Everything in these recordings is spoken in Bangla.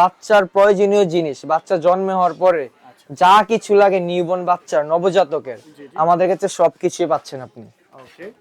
বাচ্চার প্রয়োজনীয় জিনিস বাচ্চা জন্মে হওয়ার পরে যা কিছু লাগে নিউবর্ন বাচ্চার নবজাতকের আমাদের কাছে সবকিছুই পাচ্ছেন আপনি।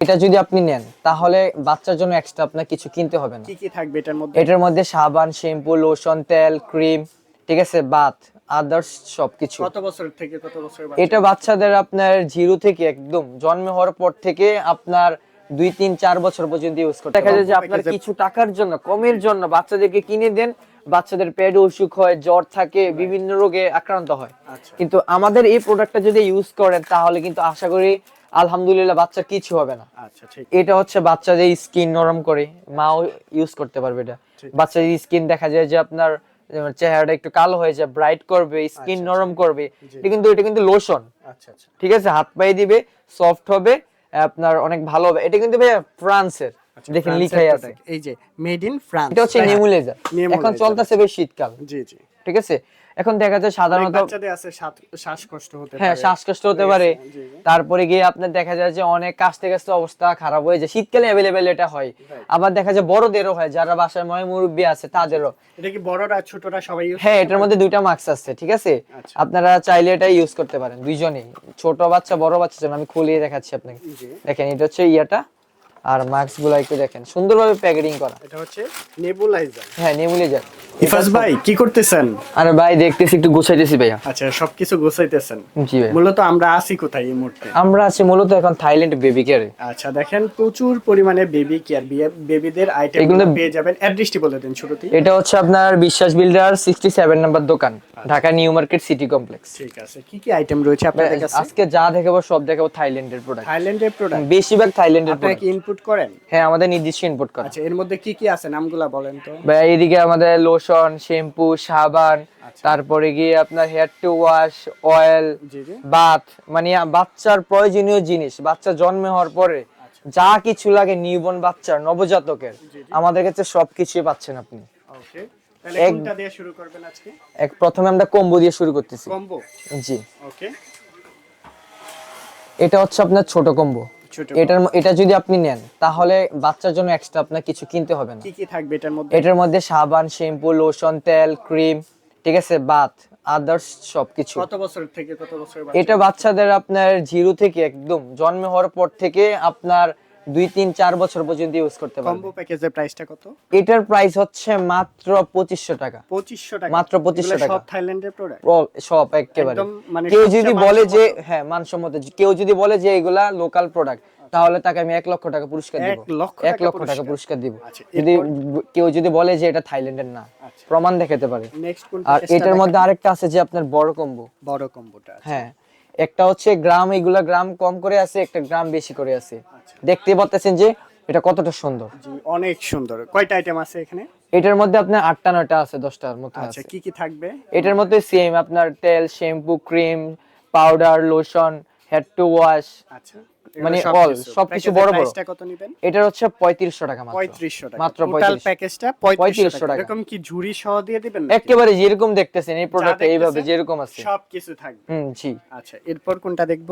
এটা যদি আপনি নেন তাহলে বাচ্চার জন্য এক্সট্রা আপনার কিছু কিনতে হবে না। কি কি থাকবে এটার মধ্যে? এটার মধ্যে সাবান শ্যাম্পু লোশন তেল ক্রিম ঠিক আছে? বাথ আদার্স সবকিছু। কত বছর থেকে কত বছর এটা বাচ্চাদের আপনার জিরো থেকে একদম জন্ম হওয়ার পর থেকে আপনার দুই তিন চার বছর পর্যন্ত ইউজ করতে দেখা যায় যে আপনার কিছু টাকার জন্য কমের জন্য বাচ্চাদেরকে কিনে দেন বাচ্চাদের পেট অসুখ হয় জ্বর থাকে বিভিন্ন রোগে আক্রান্ত হয়। আচ্ছা। কিন্তু আমাদের এই প্রোডাক্টটা যদি ইউজ করেন তাহলে কিন্তু আশা করি আলহামদুলিল্লাহ বাচ্চার কিছু হবে না। আচ্ছা এটা হচ্ছে বাচ্চাদের স্কিন নরম করে মাও ইউজ করতে পারবে এটা। বাচ্চাদের স্কিন দেখা যায় যে আপনার চেহারাটা একটু কালো হয়ে যায় ব্রাইট করবে স্কিন নরম করবে। এটা কিন্তু এটা কিন্তু লোশন আচ্ছা আচ্ছা। ঠিক আছে? হাত পায়ে দিবে সফট হবে আপনার অনেক ভালো হবে। এটা কিন্তু ভাই ফ্রান্সের। দেখেন লিখাই আছে। এই যে মেড ইন ফ্রান্স এটা হচ্ছে নেমুলেজার এখন চলতেছে বেশ শীতকাল। জি জি। ঠিক আছে? এখন দেখা যায় সাধারণত বাচ্চাদের আছে শ্বাসকষ্ট হতে হ্যাঁ শ্বাসকষ্ট হতে পারে। তারপরে গিয়ে আপনার দেখা যায় যে অনেক কাশতে কাশতে অবস্থা খারাপ হয়ে যায়। শীতকালে অ্যাভেলেবেল এটা হয়। আবার দেখা যায় বড়দেরও হয় যারা বাসায় ময় মুরব্বী আছে তাদেরও। এটা কি বড়রা ছোটরা সবাই use হ্যাঁ এটার মধ্যে দুইটা মাস্ক আছে ঠিক আছে? আচ্ছা। আপনারা চাইলে এটা ইউজ করতে পারেন দুইজনেই। ছোট বাচ্চা বড় বাচ্চা আমি খুলিয়ে দেখাচ্ছি আপনাকে। দেখেন এটা হচ্ছে ইয়াটা। আর মাস্কগুলো একটু দেখেন। সুন্দরভাবে প্যাকেটিং করা। এটা হচ্ছে নেবুলাইজার হ্যাঁ নেবুলাইজার ইফাজ ভাই কি করতেছেন? আরে ভাই দেখতেছি একটু গুছাইতেছি ভাইয়া। আচ্ছা সবকিছু গোছাইতেছেন? জি ভাই মূলত আমরা আছি কোথায় এই মুহূর্তে? আমরা আছি মূলত এখন থাইল্যান্ড বেবি কেয়ারে আচ্ছা দেখেন প্রচুর পরিমাণে বেবি কেয়ার বেবিদের আইটেম পেয়ে যাবেন। অ্যাড্রেসটি বলে দিন এটা হচ্ছে আপনার বিশ্বাস বিল্ডার সিক্সটি সেভেন নাম্বার দোকান Dhaka new market city complex ঠিক আছে। কি কি আইটেম রয়েছে আপনাদের কাছে? আজকে যা দেখাবো সব দেখাবো থাইল্যান্ডের প্রোডাক্ট থাইল্যান্ডের প্রোডাক্ট বেশিরভাগ থাইল্যান্ডের আপনারা প্রোডাক্ট কি ইনপুট করেন? হ্যাঁ আমাদের নির্দিষ্ট ইনপুট করা। আচ্ছা এর মধ্যে কি কি আছে? নামগুলা বলেন তো। ভাই এদিকে আমাদের লোশন শ্যাম্পু সাবান আচ্ছা। তারপরে গিয়ে আপনার hair to wash oil bath মানে বাচ্চার প্রয়োজনীয় জিনিস বাচ্চা জন্মে হওয়ার পরে আচ্ছা। যা কিছু লাগে নিউবর্ন বাচ্চার নবজাতকের আমাদের কাছে সবকিছুই পাচ্ছেন আপনি। ওকে তাহলে এক- কোনটা দিয়ে শুরু করবেন আজকে? এক প্রথমে আমরা কম্বো দিয়ে শুরু করতেছি। কম্বো? জি। ওকে এটা হচ্ছে আপনার ছোট কম্বো। এটার এটা যদি আপনি নেন তাহলে বাচ্চার জন্য এক্সট্রা আপনার কিছু কিনতে হবে না। কি কি থাকবে এটার মধ্যে? এটার মধ্যে সাবান শ্যাম্পু লোশন তেল ক্রিম ঠিক আছে বাত আদার্স সবকিছু। কত বছর থেকে কত বছর এটা বাচ্চাদের আপনার জিরো থেকে একদম জন্ম হওয়ার পর থেকে আপনার দুই তিন চার বছর পর্যন্ত ইউজ করতে পারবে। কম্বো প্যাকেজের প্রাইসটা কত? এটার প্রাইস হচ্ছে মাত্র পঁচিশশো টাকা। পঁচিশশো টাকা। মাত্র 2500 টাকা। সব থাইল্যান্ডের প্রোডাক্ট সব একেবারে। মানে কেউ যদি বলে যে। হ্যাঁ মানসম্মত। কেউ যদি বলে যে এগুলা লোকাল প্রোডাক্ট তাহলে তাকে আমি এক লক্ষ টাকা পুরস্কার দিব। এক লক্ষ টাকা পুরস্কার। দিব। আচ্ছা, যদি কেউ যদি বলে যে এটা থাইল্যান্ডের না আচ্ছা। প্রমাণ দেখাতে পারে। আর এটার মধ্যে আরেকটা আছে যে আপনার বড় কম্বো বড় কম্বোটা হ্যাঁ। একটা হচ্ছে গ্রাম এগুলা গ্রাম কম করে আছে একটা গ্রাম বেশি করে আছে। আচ্ছা। দেখতে পাচ্ছেন যে এটা কতটা সুন্দর। জি অনেক সুন্দর। কয়টা আইটেম আছে এখানে? এটার মধ্যে আপনার আটটা নয়টা আছে দশটার মতো আচ্ছা আছে। কি কি থাকবে? এটার মধ্যে সেম আপনার তেল shampoo cream powder lotion hair to wash আচ্ছা। মানে all, সবকিছু বড় বড়। কত নেবেন? এটার হচ্ছে পঁয়ত্রিশশো টাকা মাত্র। 3500 টাকা। মাত্র টোটাল প্যাকেজটা 3500 3500 টাকা। এরকম কি ঝুরি সহ দিয়ে দিবেন একেবারে যেরকম দেখতেছেন এই প্রোডাক্ট এইভাবে যেরকম আছে। সব কিছু থাকবে। হুম জি। আচ্ছা এরপর কোনটা দেখব?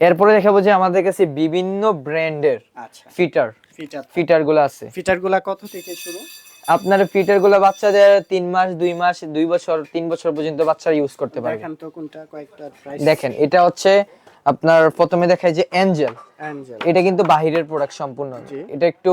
এরপরে দেখাবো যে আমাদের কাছে বিভিন্ন ব্র্যান্ডের আচ্ছা। ফিটার ফিচার ফিটারগুলো আছে। ফিচারগুলা কত থেকে শুরু? আপনার ফিটারগুলো বাচ্চাদের তিন মাস দুই মাস দুই বছর তিন বছর পর্যন্ত বাচ্চারা ইউজ করতে পারে দেখেন তো কোনটা কয়েকটা দেখেন এটা হচ্ছে আপনার প্রথমে দেখায় যে অ্যাঞ্জেল এটা কিন্তু বাহিরের প্রোডাক্ট সম্পূর্ণ। এটা একটু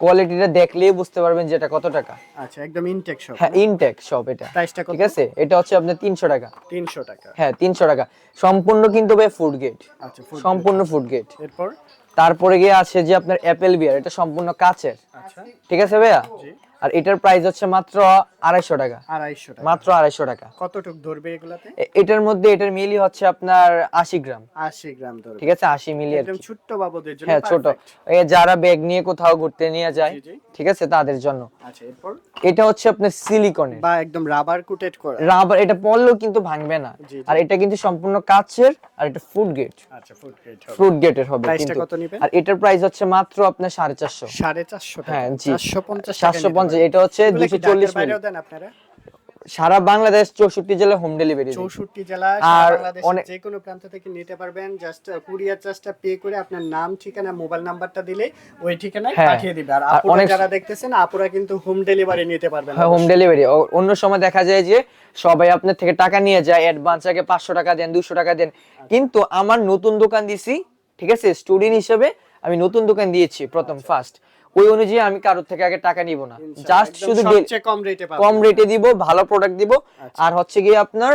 কোয়ালিটিটা দেখলেই বুঝতে পারবেন যে এটা কত টাকা। আচ্ছা একদম ইনটেক সব হ্যাঁ ইনটেক সব এটা। প্রাইসটা কত? ঠিক আছে? এটা হচ্ছে আপনার তিনশো টাকা। 300 টাকা। হ্যাঁ তিনশো টাকা। সম্পূর্ণ কিন্তু ভাই ফুড গেট আচ্ছা সম্পূর্ণ ফুড গেট এরপর? তারপরে গিয়ে আছে যে আপনার অ্যাপেল বিয়ার এটা সম্পূর্ণ কাচের। আচ্ছা। ঠিক আছে ভাইয়া? জি। আর এটার প্রাইস হচ্ছে মাত্র আড়াইশো টাকা। আড়াইশো টাকা। মাত্র আড়াইশো টাকা। কতটুক ধরবে এগুলাতে? এটার মধ্যে এটার মিলি হচ্ছে আপনার আশি গ্রাম। আশি গ্রাম ধরবে। ঠিক আছে? আশি মিলি। ছোট্ট বাবুদের জন্য হ্যাঁ ছোট। যারা ব্যাগ নিয়ে কোথাও ঘুরতে নিয়ে যায় ঠিক আছে? তাদের জন্য। আচ্ছা এরপর? এটা হচ্ছে আপনার সিলিকনের বা একদম রাবার কোটেড করা। রাবার এটা পড়লেও কিন্তু ভাঙবে না। আর এটা কিন্তু সম্পূর্ণ কাচের আর এটা ফুড গেট আচ্ছা ফুড হবে। ফ্রুট গেটের হবে কিন্তু। আর এটার প্রাইস হচ্ছে মাত্র আপনার সাড়ে চারশো। সাড়ে চারশো হ্যাঁ, জি। চারশো পঞ্চাশ সাতশো পঞ্চাশ এটা হচ্ছে দুশো চল্লিশ বাইরেও দেন আপনারা? সারা বাংলাদেশ চৌষট্টি জেলায় হোম ডেলিভারি চৌষট্টি জেলা আর যে কোনো প্রান্ত থেকে নিতে পারবেন। জাস্ট কুরিয়ার চার্জটা পে করে আপনার নাম ঠিকানা মোবাইল নাম্বারটা দিলে ওই ঠিকানায় হ্যাঁ। পাঠিয়ে দিবে। আর অনেক- যারা দেখতেছেন আপুরা কিন্তু হোম ডেলিভারি নিতে পারবেন হ্যাঁ হোম ডেলিভারি অন্য সময় দেখা যায় যে সবাই আপনার থেকে টাকা নিয়ে যায় অ্যাডভান্স আগে পাঁচশো টাকা দেন দুশো টাকা দেন। কিন্তু আমার নতুন দোকান দিছি ঠিক আছে স্টুডেন্ট হিসেবে আমি নতুন দোকান দিয়েছি প্রথম ফার্স্ট ওই অনুযায়ী আমি কারোর থেকে আগে টাকা নিব না। জাস্ট শুধু কম রেটে কম রেটে দিব ভালো প্রোডাক্ট দিব। আর হচ্ছে গিয়ে আপনার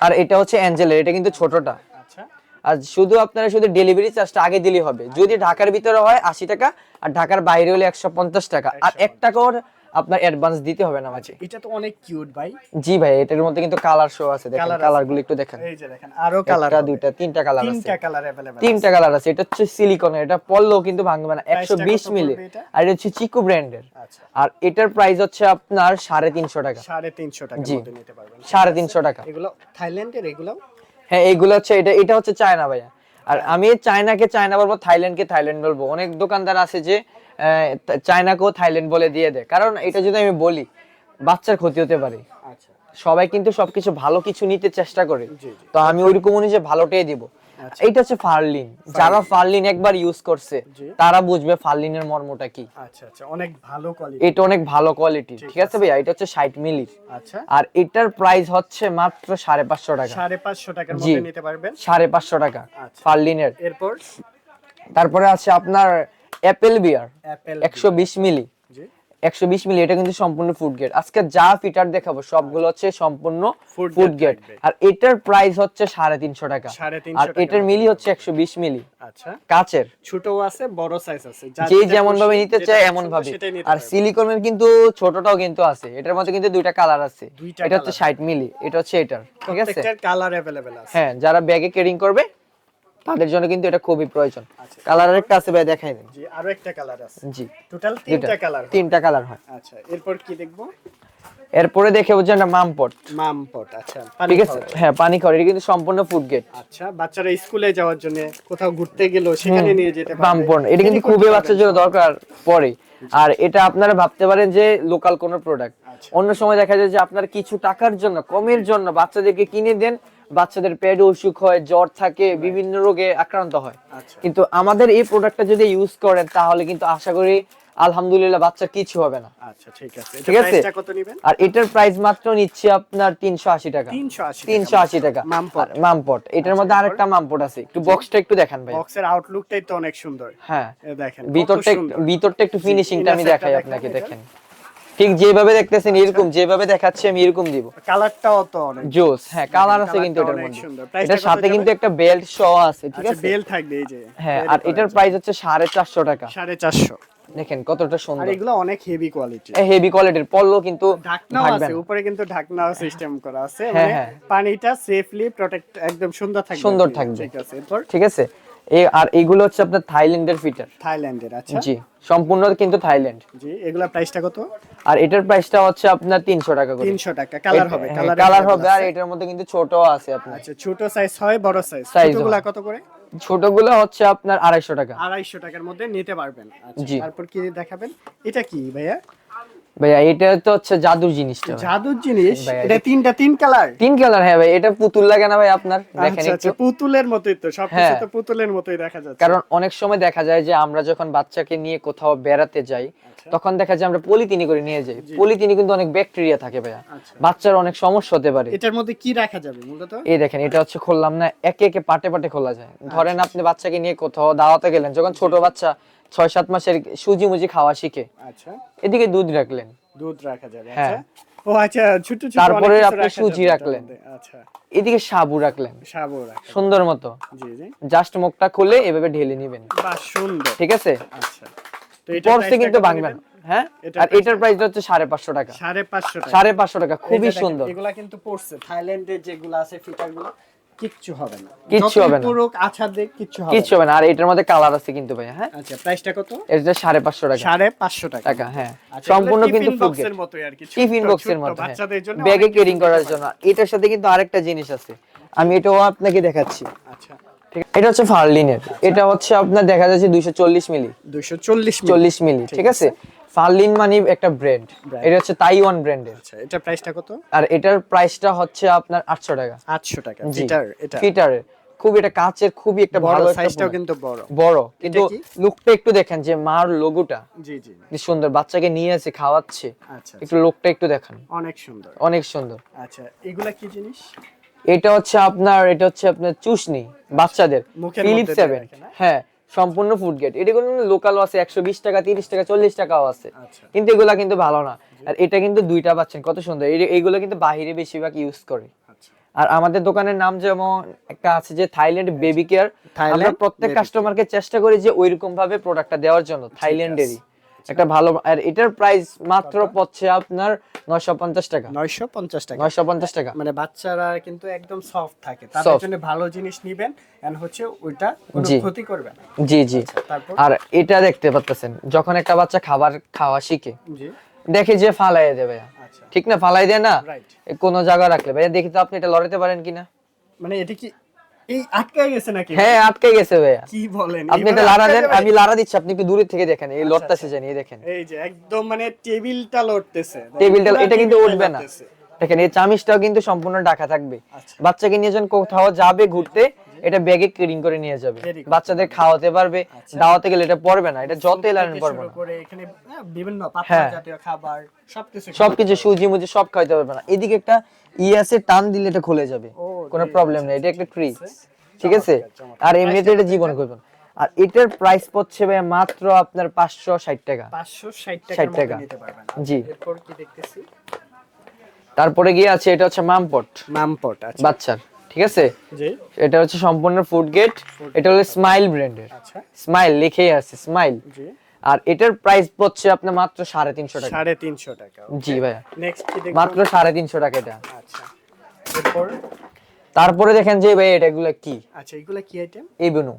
আর এটা হচ্ছে অ্যাঞ্জেলের এটা কিন্তু ছোটটা। আচ্ছা। আর শুধু আপনারা শুধু ডেলিভারি চার্জটা আগে দিলেই হবে। যদি ঢাকার ভিতরে হয় আশি টাকা আর ঢাকার বাইরে হলে একশো পঞ্চাশ টাকা। আর এক টাকাও আপনার অ্যাডভান্স দিতে হবে না মাঝে এটা তো অনেক কিউট ভাই জি ভাই এটার মধ্যে কিন্তু কালার শো আছে দেখেন Colour আছে। কালার গুলো একটু দেখেন এই যে দেখেন আরো কালার একটা দুইটা তিনটা কালার আছে তিনটা কালার अवेलेबल তিনটা কালার আছে এটা হচ্ছে সিলিকনের এটা পড়লেও কিন্তু ভাঙবে না একশো বিশ কত মিলি পড়বে এটা? আর এটা হচ্ছে চিকু ব্র্যান্ডের আচ্ছা আর এটার প্রাইস হচ্ছে আপনার সাড়ে তিনশো টাকা সাড়ে তিনশো টাকার জি। মধ্যে নিতে পারবেন সাড়ে তিনশো টাকা এগুলো থাইল্যান্ডের এগুলো হ্যাঁ এইগুলো হচ্ছে এটা এটা হচ্ছে চায়না ভাইয়া আর আমি চায়নাকে চায়না বলবো থাইল্যান্ডকে থাইল্যান্ড বলবো অনেক দোকানদার আছে যে আহ, চায়নাকেও থাইল্যান্ড বলে দিয়ে দেয়। কারণ এটা যদি আমি বলি বাচ্চার ক্ষতি হতে পারে। আচ্ছা। সবাই কিন্তু সবকিছু ভালো কিছু নিতে চেষ্টা করে। তো আমি ওইরকম অনুযায়ী ভালোটাই দিব। আচ্ছা। এইটা হচ্ছে ফার্লিন। যারা ফার্লিন একবার ইউজ করছে তারা বুঝবে ফার্লিনের মর্মটা কি। আচ্ছা আচ্ছা। অনেক ভালো কোয়ালিটি এটা অনেক ভালো কোয়ালিটি ঠিক আছে ভাইয়া? এটা হচ্ছে ষাট মিলি আচ্ছা। আর এটার প্রাইস হচ্ছে মাত্র সাড়ে পাঁচশো টাকা। সাড়ে পাঁচশো টাকার জি। মধ্যে নিতে পারবেন? সাড়ে পাঁচশো টাকা আচ্ছা। ফার্লিনের। এরপর? তারপরে আছে আপনার অ্যাপেল বিয়ার একশো বিশ মিলি। একশো বিশ মিলি এটা কিন্তু সম্পূর্ণ ফুড গেট আজকে যা ফিটার দেখাবো সবগুলো হচ্ছে সম্পূর্ণ ফুড গেট আর এটার প্রাইস হচ্ছে সাড়ে তিনশো টাকা। আর এটার মিলি হচ্ছে একশো বিশ মিলি। আচ্ছা। কাচের। ছোট আছে বড় সাইজ আছে। যে যেমন ভাবে নিতে চায় এমন ভাবে আর সিলিকনের কিন্তু ছোটটাও কিন্তু আছে। এটার মধ্যে কিন্তু দুইটা কালার আছে। এটা হচ্ছে ষাট মিলি। এটা হচ্ছে এটার। ঠিক আছে? কালার অ্যাভেলেবেল আছে। হ্যাঁ যারা ব্যাগে কেরিং করবে তাদের জন্য কিন্তু এটা খুবই প্রয়োজন। আচ্ছা। কালার একটা আছে ভাই দেখাই দেন। জি আরও একটা কালার আছে। জি। টোটাল তিনটা কালার তিনটা কালার হয়। আচ্ছা এরপর কি দেখব? এরপরে দেখে হচ্ছে একটা মামপট। মাম পট আচ্ছা ঠিক আছে? হ্যাঁ পানি খাওয়ার এটা কিন্তু সম্পূর্ণ ফুড গেট আচ্ছা বাচ্চারা স্কুলে যাওয়ার জন্য কোথাও ঘুরতে গেল সেখানে নিয়ে যেতে পারবে। পাম্পন এটা কিন্তু খুবই। বাচ্চার জন্য দরকার পড়ে আর এটা আপনারা ভাবতে পারেন যে লোকাল কোন প্রোডাক্ট আচ্ছা। অন্য সময় দেখা যায় যে আপনার কিছু টাকার জন্য কমের জন্য বাচ্চাদেরকে কিনে দেন বাচ্চাদের পেট অসুখ হয় জ্বর থাকে বিভিন্ন রোগে আক্রান্ত হয়। আচ্ছা। কিন্তু আমাদের এই প্রোডাক্টটা যদি ইউজ করেন তাহলে কিন্তু আশা করি আলহামদুলিল্লাহ বাচ্চার কিছু হবে না। আচ্ছা ঠিক আছে। ঠিক আছে? প্রাইসটা কত নেবেন? আর এটার প্রাইস মাত্র নিচ্ছে আপনার তিনশো আশি টাকা। 380 তিনশো আশি টাকা। মামপট। মামপট। এটার মধ্যে আরেকটা মামপট আছে। একটু বক্সটা একটু দেখান ভাই বক্সের আউটলুকটাই তো অনেক সুন্দর। হ্যাঁ। দেখেন ভিতরটা। ভিতরটা একটু ফিনিশিংটা আমি দেখাই আপনাকে দেখেন। ঠিক যেভাবে দেখতেছেন এরকম যেভাবে দেখাচ্ছি আমি এরকম দিব। কালারটাও তো অনেক জোস হ্যাঁ কালার আছে কিন্তু এটার মধ্যে। এটার সাথে কিন্তু একটা বেল্ট সহ আছে ঠিক আচ্ছা আছে? বেল থাকবে এই যে। হ্যাঁ আর এটার প্রাইস হচ্ছে সাড়ে চারশো টাকা। সাড়ে চারশো। দেখেন কতটা সুন্দর। আর এগুলো অনেক হেভি কোয়ালিটি হেভি কোয়ালিটির পলও কিন্তু থাকবে আছে উপরে কিন্তু ঢাকনাও সিস্টেম করা আছে। হ্যাঁ, মানে হ্যাঁ। পানিটা সেফলি প্রোটেক্ট একদম সুন্দর থাকবে। সুন্দর থাকবে। ঠিক আছে এরপর? ঠিক আছে? এই আর এগুলো হচ্ছে আপনার থাইল্যান্ডের ফিটার থাইল্যান্ডের আচ্ছা। জি সম্পূর্ণ কিন্তু থাইল্যান্ড। জি এগুলা প্রাইসটা কত? আর এটার প্রাইসটা হচ্ছে আপনার তিনশো টাকা করে। তিনশো টাকা কালার হবে কালার কালার হবে আর এটার মধ্যে কিন্তু ছোট আছে আপনার। আচ্ছা ছোট সাইজ হয় বড় সাইজ ছোটগুলা কত করে? ছোটগুলো হচ্ছে আপনার আড়াইশো টাকা। আড়াইশো টাকার মধ্যে নিতে পারবেন। আচ্ছা। তারপর কি দেখাবেন? এটা কি ভাইয়া? ভাইয়া এটা তো হচ্ছে জাদুর জিনিসটা। জাদুর জিনিস? এটা তিনটা তিন কালার? তিন কালার হ্যাঁ ভাই এটা পুতুল লাগে না ভাই আপনার? দেখেন আচ্ছা একটু। আচ্ছা পুতুলের মতোই তো সবকিছু হ্যাঁ। তো পুতুলের মতোই দেখা যাচ্ছে। কারণ অনেক সময় দেখা যায় যে আমরা যখন বাচ্চাকে নিয়ে কোথাও বেড়াতে যাই আচ্ছা। তখন দেখা যায় আমরা পলিথিনি করে নিয়ে যাই। পলিথিনি কিন্তু অনেক ব্যাকটেরিয়া থাকে ভাইয়া। আচ্ছা। বাচ্চার অনেক সমস্যা হতে পারে। এটার মধ্যে কি রাখা যাবে মূলত? এই দেখেন এটা হচ্ছে খুললাম না একে একে পাটে পাটে খোলা যায়। ধরেন আপনি বাচ্চাকে নিয়ে কোথাও দাওয়াতে গেলেন যখন ছোট বাচ্চা ছয় সাত মাসের সুজি মুজি খাওয়া শিখে। আচ্ছা। এদিকে দুধ রাখলেন। দুধ রাখা যাবে হ্যাঁ। আচ্ছা ও আচ্ছা ছোট ছোট তারপরে আপনি সুজি রাখলেন। আচ্ছা। এদিকে সাবু রাখলেন। সাবু রাখা সুন্দর মতো। জি জি। জাস্ট মুখটা খুলে এভাবে ঢেলে নেবেন। বাহ সুন্দর। ঠিক আছে? আচ্ছা। তো এটা পরসে কিন্তু হ্যাঁ? এটার আর এটার প্রাইস হচ্ছে সাড়ে পাঁচশো টাকা। সাড়ে পাঁচশো টাকা। খুবই সুন্দর। এগুলা কিন্তু পড়ছে। থাইল্যান্ডের যেগুলো আছে কিচ্ছু হবে না। কিচ্ছু হবে না। দেখ কিচ্ছু হবে কিচ্ছু হবে না। আর এটার মধ্যে কালার আছে কিন্তু ভাই হ্যাঁ? আচ্ছা প্রাইসটা কত? এটা সাড়ে পাঁচশো টাকা। সাড়ে পাঁচশো টাকা। টাকা হ্যাঁ। আচ্ছা, সম্পূর্ণ কিন্তু টিফিন বক্সের মতোই আর কি টিফিন বক্সের মধ্যে বাচ্চাদের জন্য ব্যাগে ক্যারিং করার জন্য। এটার সাথে কিন্তু আরেকটা জিনিস আছে। আমি এটাও আপনাকে দেখাচ্ছি। আচ্ছা। এটা হচ্ছে ফার্লিনের এটা হচ্ছে আপনার দেখা যাচ্ছে দুইশো চল্লিশ মিলি। দুইশো চল্লিশ চল্লিশ মিলি ঠিক আছে। ফার্লিন মানে একটা ব্র্যান্ড। এটা হচ্ছে তাইওয়ান ব্র্যান্ডের। আচ্ছা এটা প্রাইসটা কত? আর এটার প্রাইসটা হচ্ছে আপনার আটশো টাকা। আটশো টাকা ফিটার এটা? ফিটারের। খুব এটা কাচের খুবই একটা বড় ভালো সাইজটাও কিন্তু বড়। বড় কিন্তু লুকটা একটু দেখেন যে মার লোগোটা জি জি। কি সুন্দর বাচ্চাকে নিয়ে এসে খাওয়াচ্ছে। আচ্ছা একটু লোকটা একটু দেখান। অনেক সুন্দর। অনেক সুন্দর। আচ্ছা এগুলা কি জিনিস? এটা হচ্ছে আপনার এটা হচ্ছে আপনার চুষনি বাচ্চাদের। ফিলিপ মধ্যে দিয়ে সেভেন হ্যাঁ সম্পূর্ণ ফুড গেট এটা কোনো লোকাল আছে একশো বিশ টাকা তিরিশ টাকা চল্লিশ টাকাও আছে। আচ্ছা। কিন্তু এগুলা কিন্তু ভালো না। আর এটা কিন্তু দুইটা পাচ্ছেন কত সুন্দর। এইগুলো কিন্তু বাহিরে বেশিরভাগ ইউজ করে। আচ্ছা। আর আমাদের দোকানের নাম যেমন একটা আছে যে থাইল্যান্ড বেবি কেয়ার আমরা থাইল্যান্ড প্রত্যেক কাস্টমারকে চেষ্টা করি যে ওইরকম ভাবে প্রোডাক্টটা দেওয়ার জন্য থাইল্যান্ডেরই একটা ভালো আর এটার প্রাইস মাত্র পড়ছে আপনার নয়শো পঞ্চাশ টাকা। নয়শো পঞ্চাশ টাকা। নয়শো পঞ্চাশ টাকা। মানে বাচ্চারা কিন্তু একদম সফট থাকে। তাদের জন্য ভালো জিনিস নিবেন এন্ড হচ্ছে ওইটা কোনো ক্ষতি করবে না। জি জি। আর এটা দেখতে পাচ্ছেন যখন একটা বাচ্চা খাবার খাওয়া শিখে জি। দেখে যে ফালাই দেবে আচ্ছা। ঠিক না? ফালাই দেয় না? কোনো জায়গায় রাখলে। ভাইয়া দেখি তো আপনি এটা লড়াতে পারেন কিনা? মানে এটা কি এই আটকে গেছে নাকি? হ্যাঁ আটকে গেছে ভাইয়া। কি বলেন? আপনি এটা লাড়া দেন আমি লাড়া দিচ্ছি আপনি একটু দূরে থেকে দেখেন এই লড়টা আচ্ছা। জানি দেখেন। এই যে একদম মানে টেবিলটা লড়তেছে। টেবিলটা এটা কিন্তু উঠবে না। দেখেন এই চামিচটাও কিন্তু সম্পূর্ণ ঢাকা থাকবে। আচ্ছা। বাচ্চাকে নিয়ে যখন কোথাও যাবে ঘুরতে এটা ব্যাগে ক্যারিং করে নিয়ে যাবে। বাচ্চাদের খাওয়াতে পারবে দাওয়াতে গেলে এটা পড়বে না এটা যত পড়বে না। এখানে বিভিন্ন হ্যাঁ। জাতীয় খাবার সবকিছু সবকিছু সুজি মুজি সব খাইতে পারবে না। এদিকে একটা ই আছে টান দিলে এটা খুলে যাবে। ও, কোনো প্রবলেম নেই এটা একটা ট্রি ঠিক আছে। আর এমনিতে এটা জীবন করবেন। আর এটার প্রাইস পড়ছে ভাই মাত্র আপনার পাঁচশো ষাট টাকা। পাঁচশো ষাট 60 টাকার টাকা। নিতে পারবেন। জি। এরপর কি দেখতেছি? তারপরে গিয়ে আছে এটা হচ্ছে মামপট। মামপট আচ্ছা। বাচ্চার ঠিক আছে? জি। এটা হচ্ছে সম্পূর্ণ ফুড গেট এটা হলো স্মাইল ব্র্যান্ডের আচ্ছা। স্মাইল লিখেই আছে স্মাইল জি। আর এটার প্রাইস পড়ছে আপনার মাত্র সাড়ে তিনশো টাকা। সাড়ে তিনশো টাকা জি ভাইয়া। নেক্সট কি দেখব? মাত্র সাড়ে তিনশো টাকা এটা। আচ্ছা। এরপর? তারপরে দেখেন যে ভাই এটা এগুলো কি? আচ্ছা এগুলা কি আইটেম এবনু।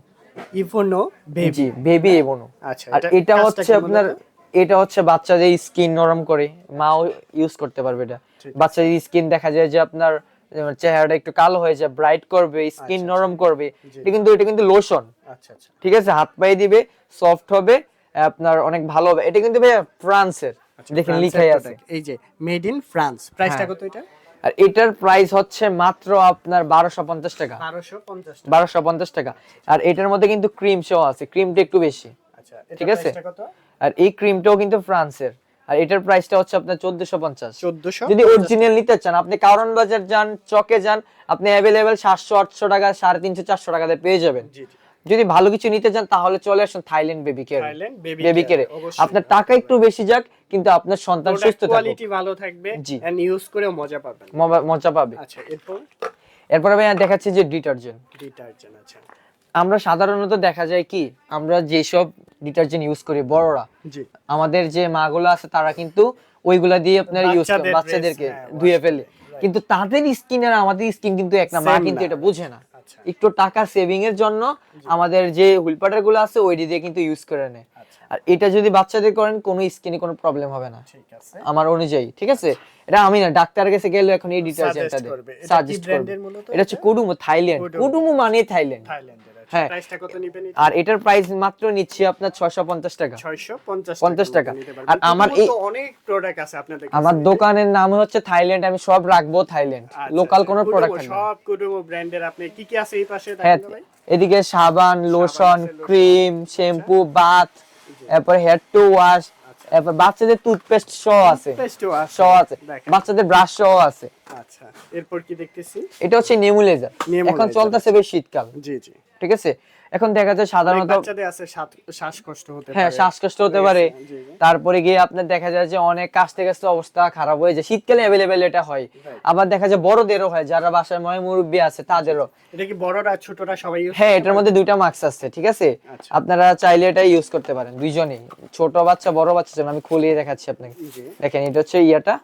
ইভোনো বেবি জি বেবি এবনু। আচ্ছা আর এটা হচ্ছে আপনার এটা হচ্ছে বাচ্চাদের স্কিন নরম করে মাও ইউজ করতে পারবে এটা। বাচ্চাদের স্কিন দেখা যায় যে আপনার চেহারাটা একটু কালো হয়ে যায় ব্রাইট করবে স্কিন নরম করবে এটা কিন্তু এটা কিন্তু লোশন আচ্ছা আচ্ছা। ঠিক আছে হাত পায়ে দিবে সফট হবে আপনার অনেক ভালো হবে। এটা কিন্তু ভাইয়া ফ্রান্সের। আচ্ছা, দেখেন লিখাই আছে। এই যে মেড ইন ফ্রান্স প্রাইসটা। কত এটা? আর এটার প্রাইস হচ্ছে মাত্র আপনার বারোশো পঞ্চাশ টাকা। বারোশো পঞ্চাশ টাকা। আর এটার মধ্যে কিন্তু ক্রিম শো আছে। ক্রিমটা একটু বেশি। আচ্ছা ঠিক আছে? আর এই ক্রিমটাও কিন্তু ফ্রান্সের। আর এটার প্রাইসটা হচ্ছে আপনার চোদ্দশো পঞ্চাশ। চোদ্দশো যদি অরিজিনাল নিতে চান আপনি কারণ বাজার যান চকে যান আপনি অ্যাভেলেবেল সাতশো আটশো টাকা সাড়ে তিনশো চারশো টাকাতে পেয়ে যাবেন। যদি ভালো কিছু নিতে চান তাহলে চলে আসুন Thailand baby care Thailand baby কেয়ারে আপনার টাকা একটু বেশি যাক কিন্তু আপনার সন্তান সুস্থ থাকুক। কোয়ালিটি ভালো থাকবে এন্ড ইউজ করে মজা পাবেন। মজা- পাবে। আচ্ছা এরপর? এরপরে ভাই দেখাচ্ছি যে ডিটারজেন্ট ডিটারজেন্ট আচ্ছা। আমরা সাধারণত দেখা যায় কি আমরা যেসব ডিটারজেন্ট ইউজ করি বড়রা জি। আমাদের যে মাগুলো আছে তারা কিন্তু ওইগুলা দিয়ে আপনার ইউজ করে বাচ্চাদেরকে হ্যাঁ, ধুয়ে ফেলে। কিন্তু তাদের স্কিন আর আমাদের স্কিন কিন্তু এক না মা কিন্তু এটা বুঝে না। একটু টাকা সেভিং এর জন্য আমাদের যে হুইলপাটারগুলো আছে ওই দিয়ে কিন্তু ইউজ করে নেয়। আচ্ছা। আর এটা যদি বাচ্চাদের করেন কোনো স্কিনে কোনো প্রবলেম হবে না। ঠিক আছে। আমার অনুযায়ী ঠিক আছে? এটা আমি না ডাক্তার কাছে গেলে এখন এই ডিটারজেন্টটা সাজেস্ট করবে। এটা হচ্ছে কুডুমু থাইল্যান্ড। কুডুমু। মানে থাইল্যান্ড থাইল্যান্ডের আচ্ছা হ্যাঁ। আর এটার প্রাইস মাত্র নিচ্ছি আপনার ছয়শো পঞ্চাশ টাকা 650 50 টাকা। আর আমার এই- অনেক প্রোডাক্ট আছে আপনাদের আমার দোকানের নাম হচ্ছে থাইল্যান্ড আমি সব রাখব থাইল্যান্ড। আচ্ছা, লোকাল আচ্ছা। কোনো প্রোডাক্ট সব ব্র্যান্ডের আপনি কি কি আছে এই পাশে? হ্যাঁ ভাই। এদিকে সাবান লোশন ক্রিম শ্যাম্পু বাথ এরপর হেয়ার টু ওয়াশ এরপর বাচ্চাদের টুথপেস্ট সহ আছে। সহ আছে। বাচ্চাদের ব্রাশ সহ আছে। আচ্ছা। এরপর কি দেখতেছি? এটা হচ্ছে নেমুলেজার। এখন চলতেছে বেশ শীতকাল। জি জি। ঠিক আছে? এখন দেখা যায় সাধারণত বাচ্চাদের আছে শ্বাসকষ্ট হতে পারে। হ্যাঁ শ্বাসকষ্ট হতে পারে। তারপরে গিয়ে আপনার দেখা যায় যে অনেক কাশতে কাশতে অবস্থা খারাপ হয়ে যায়। শীতকালে অ্যাভেলেবেল এটা হয়। আবার দেখা যায় বড়দেরও হয় যারা বাসায় ময় মুরব্বী আছে তাদেরও। এটা কি বড়রা ছোটরা সবাই হ্যাঁ এটার মধ্যে দুইটা মাস্ক আছে ঠিক আছে? আচ্ছা। আপনারা চাইলে এটা ইউজ করতে পারেন দুইজনেই। ছোট বাচ্চা বড় বাচ্চা যেমন আমি খুলিয়ে দেখাচ্ছি আপনাকে। দেখেন এটা হচ্ছে ইয়াটা।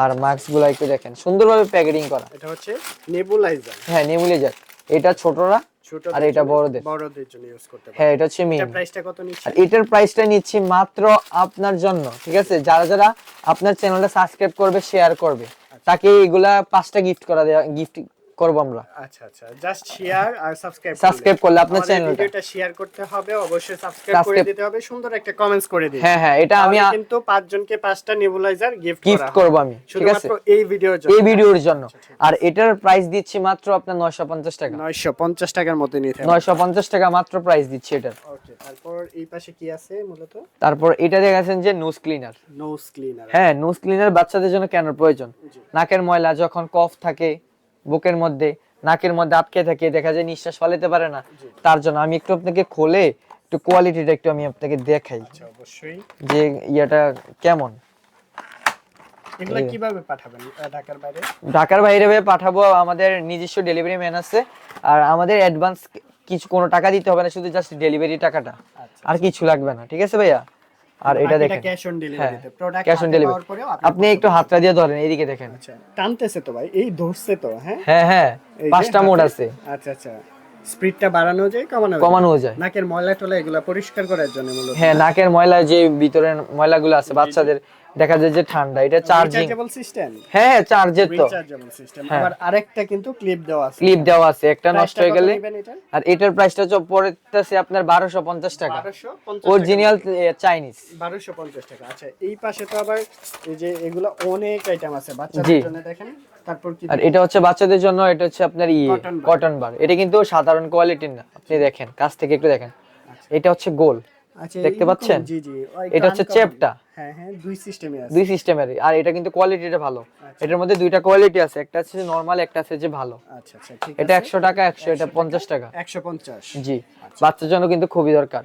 আর মাস্কগুলো একটু দেখেন। সুন্দরভাবে প্যাকেটিং করা। এটা হচ্ছে নেবুলাইজার। হ্যাঁ নেমুলেজার এটা ছোটরা ছোট আর এটা বড়দের। বড়দের জন্য ইউজ করতে হ্যাঁ এটা হচ্ছে মেন প্রাইসটা কত নিচ্ছে এটার প্রাইসটা নিচ্ছি মাত্র আপনার জন্য ঠিক আছে যারা যারা আপনার চ্যানেলটা সাবস্ক্রাইব করবে শেয়ার করবে আচ্ছা। তাকে এগুলা পাঁচটা গিফট করা দেওয়া গিফট করব আমরা। আচ্ছা আচ্ছা। জাস্ট শেয়ার আর সাবস্ক্রাইব সাবস্ক্রাইব করলে আপনার চ্যানেলটা ভিডিওটা শেয়ার করতে হবে অবশ্যই সাবস্ক্রাইব করে দিতে হবে সুন্দর একটা কমেন্টস করে দিন হ্যাঁ হ্যাঁ এটা আমি কিন্তু পাঁচজনকে পাঁচটা নেবুলাইজার গিফট গিফট করব আমি ঠিক আছে? এই ভিডিওর জন্য। এই ভিডিওর জন্য। আর এটার প্রাইস দিচ্ছি মাত্র আপনার নয়শো পঞ্চাশ টাকা। 950 টাকার মধ্যে নিতে হবে। নয়শো পঞ্চাশ টাকা মাত্র প্রাইস দিচ্ছি এটার। ওকে তারপর এই পাশে কি আছে মূলত? তারপর এটা দেখাচ্ছেন যে নোজ ক্লিনার নোজ ক্লিনার হ্যাঁ নোজ ক্লিনার বাচ্চাদের জন্য কেন প্রয়োজন। নাকের ময়লা যখন কফ থাকে বুকের মধ্যে নাকের মধ্যে আটকে থাকে দেখা যায় নিঃশ্বাস ফেলাতে পারে না। তার জন্য আমি একটু আপনাকে খোলে একটু কোয়ালিটিটা একটু আমি আপনাকে দেখাই আচ্ছা অবশ্যই। যে ইয়াটা কেমন। এগুলা কীভাবে পাঠাবেন ঢাকার বাইরে? ঢাকার বাইরে পাঠাবো আমাদের নিজস্ব ডেলিভারি ম্যান আছে। আর আমাদের অ্যাডভান্স কিছু কোনো টাকা দিতে হবে না শুধু জাস্ট ডেলিভারি টাকাটা। আচ্ছা আর কিছু লাগবে না ঠিক আছে ভাইয়া? আর এটা দেখেন। ক্যাশ অন ডেলিভারিতে প্রোডাক্ট ক্যাশ অন ডেলিভারি আপনি একটু হাতটা দিয়ে ধরেন এইদিকে দেখেন। আচ্ছা টানতেছে তো ভাই এই ধরছে তো হ্যাঁ? হ্যাঁ হ্যাঁ পাঁচটা মোড আছে। আচ্ছা আচ্ছা স্পিডটা বাড়ানো যায় কমানো যায়? কমানো যায়। নাকের ময়লা টলা এগুলা পরিষ্কার করার জন্য মূলত। হ্যাঁ নাকের ময়লা যে ভিতরের ময়লাগুলো আছে বাচ্চাদের দেখা যায় যে ঠান্ডা এটা চার্জিং সিস্টেম হ্যাঁ হ্যাঁ চার্জের তো। সিস্টেম হ্যাঁ। আবার আরেকটা কিন্তু ক্লিপ দেওয়া আছে। ক্লিপ দেওয়া আছে একটা নষ্ট হয়ে গেলে। আর এটার প্রাইসটা পড়তেছে আপনার বারোশো পঞ্চাশ টাকা। 1250 অরিজিনাল চাইনিজ বারোশো পঞ্চাশ টাকা। আচ্ছা এই পাশে তো আবার এই যে এগুলো অনেক আইটেম আছে বাচ্চাদের জন্য দেখেন। তারপর কি আর এটা হচ্ছে বাচ্চাদের জন্য এটা হচ্ছে আপনার ইয়ে bar। কটন বার এটা কিন্তু সাধারণ কোয়ালিটির না। আপনি দেখেন কাছ থেকে একটু দেখেন। এটা হচ্ছে গোল। আচ্ছা দেখতে পাচ্ছেন? জি জি এটা হচ্ছে চেপটা। হ্যাঁ হ্যাঁ দুই সিস্টেমে আছে। দুই সিস্টেমের আর এটা কিন্তু কোয়ালিটিটা ভালো। আচ্ছা। এটার মধ্যে দুইটা কোয়ালিটি আছে একটা আছে নরমাল একটা আছে যে ভালো। আচ্ছা আচ্ছা ঠিক এটা আছে। একশো টাকা একশো এটা পঞ্চাশ টাকা। একশো পঞ্চাশ। জি বাচ্চার জন্য কিন্তু খুবই দরকার।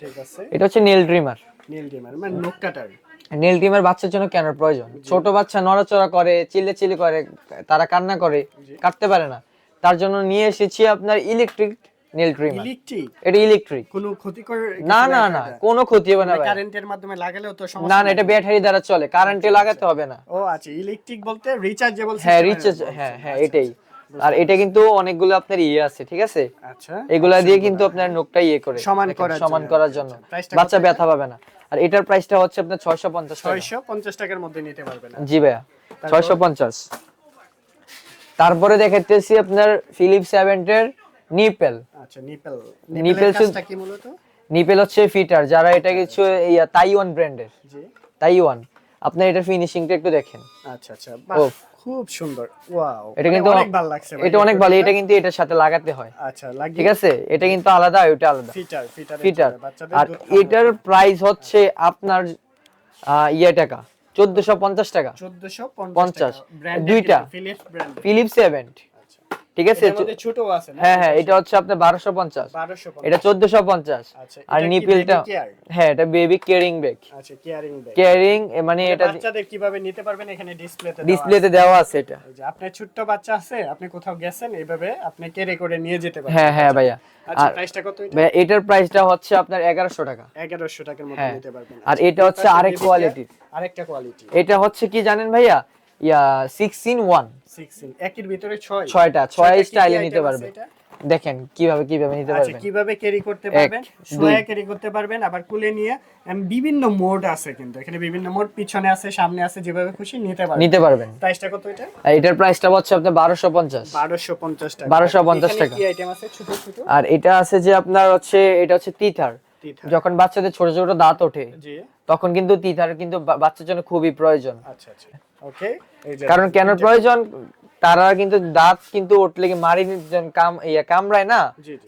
ঠিক আছে। এটা হচ্ছে নেল ড্রিমার নীল ডিমার মানে নোক কাটার নেল ড্রিমার বাচ্চার জন্য কেন প্রয়োজন। ছোট বাচ্চা নড়াচড়া করে চিল্লে চিল্লি করে তারা কান্না করে কাটতে পারে না। তার জন্য নিয়ে এসেছি আপনার ইলেকট্রিক নেল ট্রিমার ইলেকট্রিক এটা ইলেকট্রিক কোনো ক্ষতিকর না না না কোনো ক্ষতি হবে না কারেন্টের মাধ্যমে লাগালেও তো সমস্যা না এটা ব্যাটারি দ্বারা চলে। কারেন্টে লাগাতে হবে না। ও আচ্ছা ইলেকট্রিক বলতে রিচার্জেবল হ্যাঁ রিচার্জ হ্যাঁ হ্যাঁ এটাই। আর এটা কিন্তু অনেকগুলো আপনার ইয়ে আছে ঠিক আছে? আচ্ছা এগুলা দিয়ে কিন্তু আপনার নোকটা ইয়ে করে সমান করার সমান জন্য। করার জন্য। আচ্ছা, বাচ্চা ব্যথা পাবে না। আর এটার প্রাইসটা হচ্ছে আপনার ছয়শো পঞ্চাশ টাকা। ছয়শো পঞ্চাশ টাকার মধ্যে নিতে পারবেন জি ভাইয়া ছয়শো পঞ্চাশ। তারপরে দেখাতেছি আপনার ফিলিপ সেভেন্টের নিপেল আচ্ছা নিপেল নিপেল কাজটা কি মূলত? নিপেল হচ্ছে ফিটার যারা এটা কিছু তাইওয়ান ব্র্যান্ডের জি। তাইওয়ান আপনার এটা ফিনিশিংটা একটু দেখেন। আচ্ছা আচ্ছা। বাহ খুব সুন্দর। ওয়াও এটা কিন্তু অনেক ভালো লাগছে এটা অনেক ভালো এটা কিন্তু এটার সাথে লাগাতে হয়। আচ্ছা লাগিয়ে ঠিক আছে? এটা কিন্তু আলাদা ওইটা আলাদা। ফিটার ফিটার ফিটার আর এটার প্রাইস হচ্ছে আপনার ইয়ে টাকা চোদ্দশো পঞ্চাশ টাকা। 1450 পঞ্চাশ। দুইটা। ফিলিপস ব্র্যান্ড ফিলিপ সেভেন আচ্ছা ঠিক আছে? ছোট আছে হ্যাঁ হ্যাঁ এটা হচ্ছে আপনার বারোশো পঞ্চাশ। এটা চোদ্দশো পঞ্চাশ। আচ্ছা, আর নিপিলটা হ্যাঁ এটা বেবি কেয়ারিং ব্যাগ কেয়ারিং মানে এটা বাচ্চাদের কীভাবে নিতে পারবেন? এখানে ডিসপ্লেতে ডিসপ্লেতে দেওয়া আছে এটা। আপনার ছোট্ট বাচ্চা আছে আপনি কোথাও গেছেন এইভাবে আপনি ক্যারি করে নিয়ে যেতে পারবেন। হ্যাঁ হ্যাঁ আচ্ছা, ভাইয়া। আচ্ছা প্রাইসটা কত এটার প্রাইসটা হচ্ছে আপনার এগারোশো টাকা। এগারোশো টাকার মধ্যে হ্যাঁ। নিতে পারবেন। আর আচ্ছা, এটা হচ্ছে আরেক কোয়ালিটি আরেকটা কোয়ালিটি এটা হচ্ছে কি জানেন ভাইয়া? ইয়া 6 ইন 1 একের ভিতরে ছয়? ছয়টা ছয় স্টাইলে নিতে পারবে? দেখেন কীভাবে কীভাবে নিতে আচ্ছা, পারবেন? কীভাবে ক্যারি করতে পারবেন? ক্যারি করতে পারবেন আবার কুলে নিয়ে বিভিন্ন মোড আছে কিন্তু। এখানে বিভিন্ন মোড পিছনে আছে সামনে আছে যেভাবে খুশি নিতে পারবেন। নিতে পারবেন। প্রাইসটা কত এটা? এটার প্রাইসটা হচ্ছে 1250 1250 টাকা। 1250 টাকা। কি আইটেম আছে? ছোট ছোট? আর এটা আছে যে আপনার হচ্ছে এটা হচ্ছে তিথার যখন বাচ্চাদের ছোট ছোট দাঁত ওঠে তখন কিন্তু তিথার কিন্তু বাচ্চার জন্য খুবই প্রয়োজন। আচ্ছা আচ্ছা। ওকে কারণ কেন প্রয়োজন? তারা কিন্তু দাঁত কিন্তু উঠলে কি মারি জন কাম ইয়া কামড়ায় না?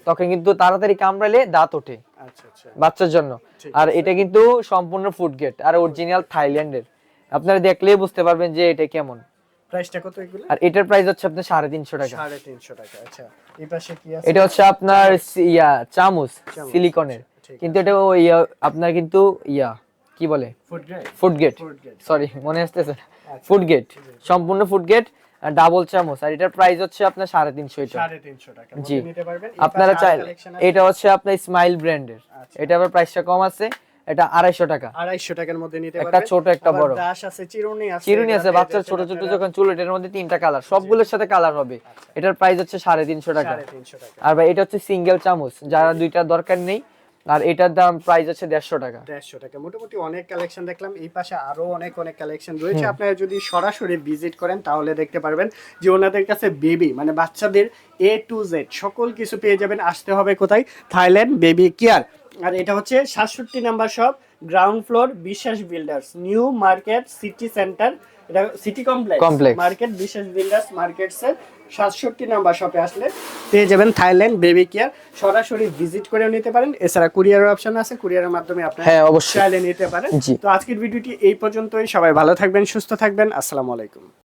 তখন কিন্তু তাড়াতাড়ি কামড়ালে দাঁত ওঠে আচ্ছা আচ্ছা। বাচ্চার জন্য। আর এটা কিন্তু সম্পূর্ণ ফুড গেট আর অরিজিনাল থাইল্যান্ডের। আপনারা দেখলেই বুঝতে পারবেন যে এটা কেমন। প্রাইসটা কত এগুলো? আর এটার প্রাইস হচ্ছে আপনার সাড়ে তিনশো টাকা। সাড়ে তিনশো টাকা আচ্ছা। এই পাশে কি আছে? এটা হচ্ছে আপনার ইয়া চামচ সিলিকনের কিন্তু এটা ওই ইয়া, আপনার কিন্তু ইয়া কি বলে? Food grade food gate grade sorry মনে আসতেছে। আচ্ছা। ফুড গেট সম্পূর্ণ ফুড গেট ডাবল চামচ। আর এটার প্রাইস হচ্ছে আপনার সাড়ে তিনশো এটা টাকা। জি। নিতে পারবেন? আপনারা চাই? এটা হচ্ছে আপনার স্মাইল ব্র্যান্ডের আচ্ছা। এটা আবার প্রাইসটা কম আছে। এটা আড়াইশো টাকা। আড়াইশো টাকার মধ্যে নিতে একটা ছোট, একটা বড়। ব্রাশ আছে চিরুনি আছে। চিরুনি আছে বাচ্চার ছোট ছোট যখন চুল এটার মধ্যে তিনটা কালার সবগুলোর সাথে কালার হবে। এটার প্রাইস হচ্ছে সাড়ে তিনশো টাকা। সাড়ে তিনশো টাকা। আর ভাই এটা হচ্ছে সিঙ্গেল চামচ। যারা দুইটা দরকার নেই আর এটার দাম প্রাইস আছে দেড়শো টাকা। দেড়শো টাকা। মোটামুটি অনেক কালেকশন দেখলাম। এই পাশে আরও অনেক অনেক কালেকশন রয়েছে। আপনারা যদি সরাসরি ভিজিট করেন তাহলে দেখতে পারবেন যে ওনাদের কাছে বেবি মানে বাচ্চাদের এ টু জেড সকল কিছু পেয়ে যাবেন। আসতে হবে কোথায়? থাইল্যান্ড বেবি কেয়ার আর এটা হচ্ছে সাতষট্টি number shop ground floor Biswas builders new market city centre এটা city complex. Market Biswas builders markets এর সাতষট্টি নাম্বার শপে আসলে পেয়ে যাবেন থাইল্যান্ড বেবি কেয়ার। সরাসরি ভিজিট করেও নিতে পারেন। এছাড়া কুরিয়ারের অপশন আছে। কুরিয়ারের মাধ্যমে আপনি হ্যাঁ, অবশ্যই। চাইলে নিতে পারেন। তো আজকের ভিডিওটি এই পর্যন্তই। সবাই ভালো থাকবেন সুস্থ থাকবেন। আসসালামু আলাইকুম।